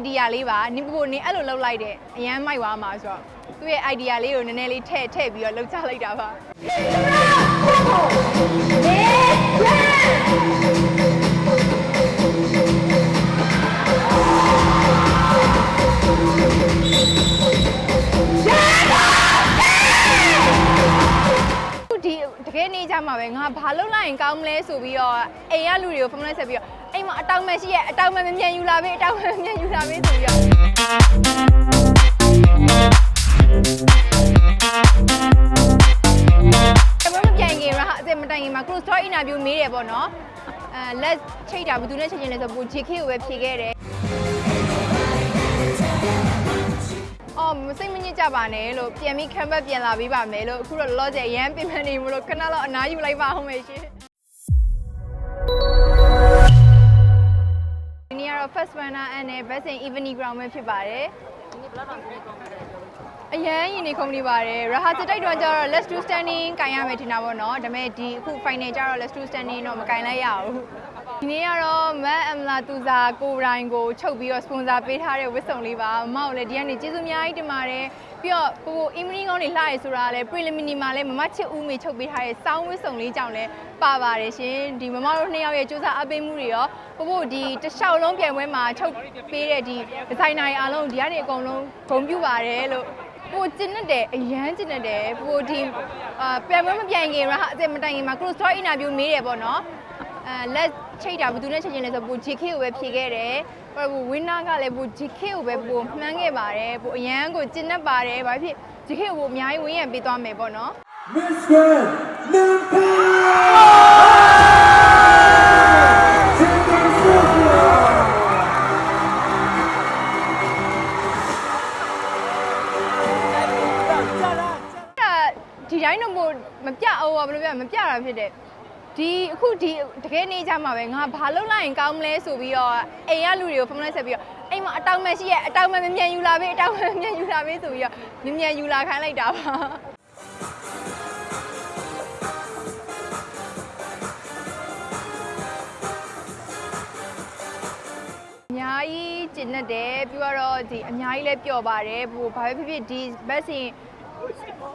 idea လေးပါနင်ပူနင်အဲ့လိုလုပ်လိုက်တယ်အရန်မိုက်သွားမှာဆိုတော့သူ့ရဲ့ idea လေးကိုနည်းနည်းလေးထည့်ထည့်ပြီးတော့လုပ်ချလိုက်တာပါ တကယ်နေကြမှာပဲငါဘာလုပ်လိုက်ရင်ကောင်းမလဲဆိုပြီးတော့အိမ်ကလူတွေကိုဖုန်းလိုက်ဆက်ပြီးတော့အိမ်မှာအတောင်မဲ့ရှိရဲ့အတောင်မဲ့မမြန်ယူလာပဲအတောင်မဲ့မမြန်ယူလာပဲဆိုပြီးတော့အမမပြန်ခင်ရဟာအစမတိုင်ခင်မှာ close door interview မေးတယ်ပေါ့နော်အဲလက်ချိတ်တာဘယ်သူနဲ့ချိန်ချင်လဲဆိုပူ GK ကိုပဲဖြေခဲ့တယ် အော်မစိတ်မညစ်ကြပါနဲ့လို့ပြန်ပြီး canvas ပြန်လာပေးပါမယ်လို့အခုတော့လောလောဆယ်ရမ်းပြင်ပန်းနေမလို့ခဏတော့အနားယူလိုက်ပါအောင်မယ်ရှင်ဒီနေ့ကတော့ first runner and နဲ့ best in evening ground ပဲဖြစ်ပါတယ်အရန်ရင်နေခုံနေပါတယ်ရဟာစတိုက်တော့ကျတော့ let's do standing ကင်ရမယ်ထင်တာပေါ့နော်ဒါပေမဲ့ဒီအခု final ကျတော့ let's do standing တော့မကင်လိုက်ရဘူး ဒီနေ့ကတော့မတ်အမလာတူစာကိုရိုင်းကိုချုပ်ပြီးတော့ sponsor ပေးထားတဲ့ဝတ်စုံလေးပါမမကိုလည်းဒီကနေကျေးဇူးအများကြီးတင်ပါတယ်ပြီးတော့ကိုကို evening ကောင်းနေလှရဆိုတာလည်း preliminary မှာလည်းမမချစ်ဦးမေချုပ်ပေးထားတဲ့စောင်းဝတ်စုံလေးကြောင့်လည်းပါပါတယ်ရှင်ဒီမမတို့နှစ်ယောက်ရဲ့စူးစမ်းအပေးမှုတွေရောကိုကိုဒီတစ်လျှောက်လုံးပြိုင်ပွဲမှာချုပ်ပေးတဲ့ဒီဒီဇိုင်နာတွေအားလုံးဒီကနေအကုန်လုံးဂုဏ်ပြုပါတယ်လို့ပိုကျင်တဲ့တယ်အရန်ကျင်တဲ့တယ်ပိုဒီအာပြန်မမပြန်ခင်ရဟာအစမတိုင်ခင်မှာ close door interview မေးတယ်ပေါ့နော်အဲလက် ချိတ်တာဘယ်သူနဲ့ချိန်ချင်လဲဆိုပို GK ကိုပဲဖြေခဲ့တယ်ဘာလို့ winner ကလည်းပို GK ကိုပဲပိုမှန်းခဲ့ပါတယ်ပိုအရန်ကိုကျင်တတ်ပါတယ်ဘာဖြစ် GK ကိုပိုအများကြီးဝင်းရံပေးသွားမယ်ပေါ့နော် Miss Grand Nampa! ။အဲ့ဒါဒီတိုင်းတော့မို့မပြအောင်ပါဘယ်လိုပြမပြတာဖြစ်တယ်။ ဒီအခုဒီတကယ်နေကြမှာပဲငါဘာလုပ်လိုက်ရင်ကောင်းမလဲဆိုပြီးတော့အိမ်ကလူတွေကိုဖုန်းလိုက်ဆက်ပြီးတော့အိမ်မှာအတောင်မဲ့ရှိရဲ့အတောင်မဲ့မမြန်ယူလာပဲအတောင်မဲ့မမြန်ယူလာပဲဆိုပြီးတော့မမြန်ယူလာခိုင်းလိုက်တာပါ။အများကြီးကျင့်တတ်တယ်ပြီးတော့ဒီအများကြီးလည်းပျော်ပါတယ်ဟိုဘာပဲဖြစ်ဖြစ်ဒီဘက်စင်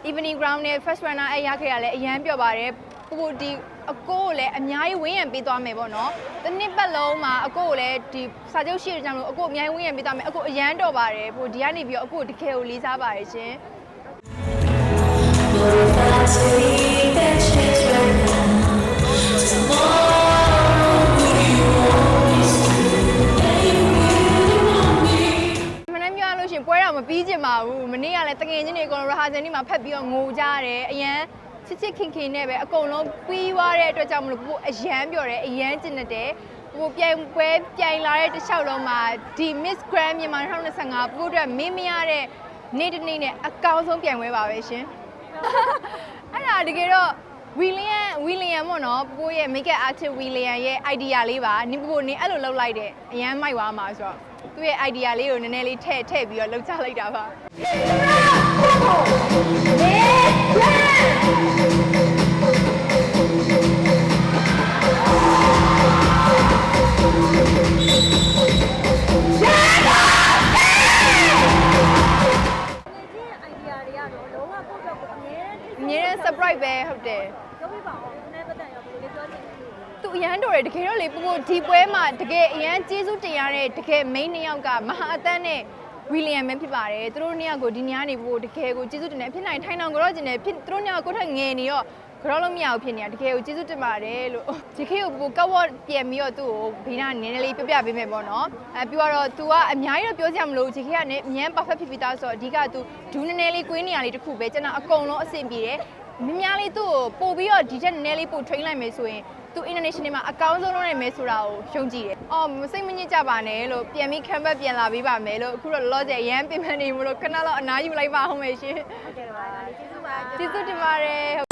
evening ground နဲ့ first runner အဲ့ရခဲ့ရလဲအရန်ပျော်ပါတယ်ဟိုဒီ အကိုကိုလည်းအများကြီးဝင်းရံပေးသွားမယ်ပေါ့နော်တစ်နှစ်ပတ်လုံးမှာအကိုကိုလည်းဒီစာချုပ်ရှိတဲ့ကြောင့်လို့အကိုအများကြီးဝင်းရံပေးသွားမယ်အကိုအရန်တော်ပါတယ်ဟိုဒီကနေပြီးတော့အကိုတကယ်ကိုလေးစားပါတယ်ရှင် မနေ့ပြောရလို့ရှရင်ပွဲတော့မပြီးကျင်ပါဘူးမနေ့ကလည်းတကယ်ချင်းတွေအကုန်လုံးရဟာဇန်ဒီမှာဖက်ပြီးတော့ငိုကြတယ်အရန် ချစ်ချစ်ခင်ခင်နဲ့ပဲအကုန်လုံးပြီးသွားတဲ့အတွက်ကြောင့်မလို့ပို့အရန်ပြောတယ်အရန်ကျင်နေတယ်ပို့ပြိုင်ပွဲပြိုင်လာတဲ့တစ်လျှောက်လုံးမှာဒီ Miss Grand မြန်မာ2025ပို့အတွက်မင်းမရတဲ့နေ့တစ်နေ့နဲ့အကောင်းဆုံးပြိုင်ပွဲပါပဲရှင်အဲ့ဒါတကယ်တော့ဝီလီယံဝီလီယံပေါ့နော်ပို့ရဲ့ makeup artist ဝီလီယံရဲ့ idea လေးပါနင်ပို့နင်အဲ့လိုလုပ်လိုက်တယ်အရန်မိုက်သွားမှာဆိုတော့ သူ့ရဲ့ idea လေးကိုနည်းနည်းလေးထည့်ထည့်ပြီးတော့လုပ်ချလိုက်တာပါ idea တွေကတော့လုံးဝကိုယ့်အတွက်ကိုအမြဲတမ်းအမြဲတမ်း surprise ပဲဟုတ်တယ် ပြောပြပါအောင်နည်းနည်းပတ်သက်ရောဘယ်လိုလဲပြောချင်လဲ သူအရန်တော်တယ်တကယ်တော့လေပူပူဒီပွဲမှာတကယ်အရန်ကျေးဇူးတင်ရတဲ့တကယ် main နှစ်ယောက်ကမဟာအသန်းနဲ့ဝီလီယံပဲဖြစ်ပါတယ်သူတို့နှစ်ယောက်ကိုဒီညနေပူပူတကယ်ကိုကျေးဇူးတင်တယ်ဖြစ်နိုင်ထိုင်အောင်ကြောကျင်တယ်ဖြစ်သူတို့နှစ်ယောက်ကိုယ်ထက်ငယ်နေတော့ကြောလို့မရဘူးဖြစ်နေတာတကယ်ကိုကျေးဇူးတင်ပါတယ်လို့ဒီခေတ်ကိုပူကောက်ဝတ်ပြန်ပြီးတော့သူ့ကိုဘေးနားနည်းနည်းလေးပြပြပေးမယ်ပေါ့နော်အဲပြီးတော့ तू ကအများကြီးတော့ပြောစရာမလိုဘူးဒီခေတ်ကနေအញ្ញမ်း perfect ဖြစ်ပြီးသားဆိုတော့အဓိက तू ဒူးနည်းနည်းလေးကွင်းနေရလေးတစ်ခုပဲကျွန်တော်အကုန်လုံးအဆင်ပြေတယ် မြင်များလေးသူ့ကိုပို့ပြီးတော့ဒီချက်နည်းနည်းလေးပို့ train လိုက်မယ်ဆိုရင် သူ international မှာအကောင်းဆုံးလုပ်နိုင်မယ်ဆိုတာကိုရှုံးကြည့်တယ်။အော်မစိတ်မညစ်ကြပါနဲ့လို့ပြန်ပြီး canvas ပြန်လာပေးပါမယ်လို့အခုတော့လောလောဆယ်ရမ်းပြင်ပန်းနေမလို့ခဏတော့အနားယူလိုက်ပါအောင်မယ်ရှင်ဟုတ်ကဲ့ပါကျေးဇူးပါ။ကျေးဇူးတင်ပါတယ်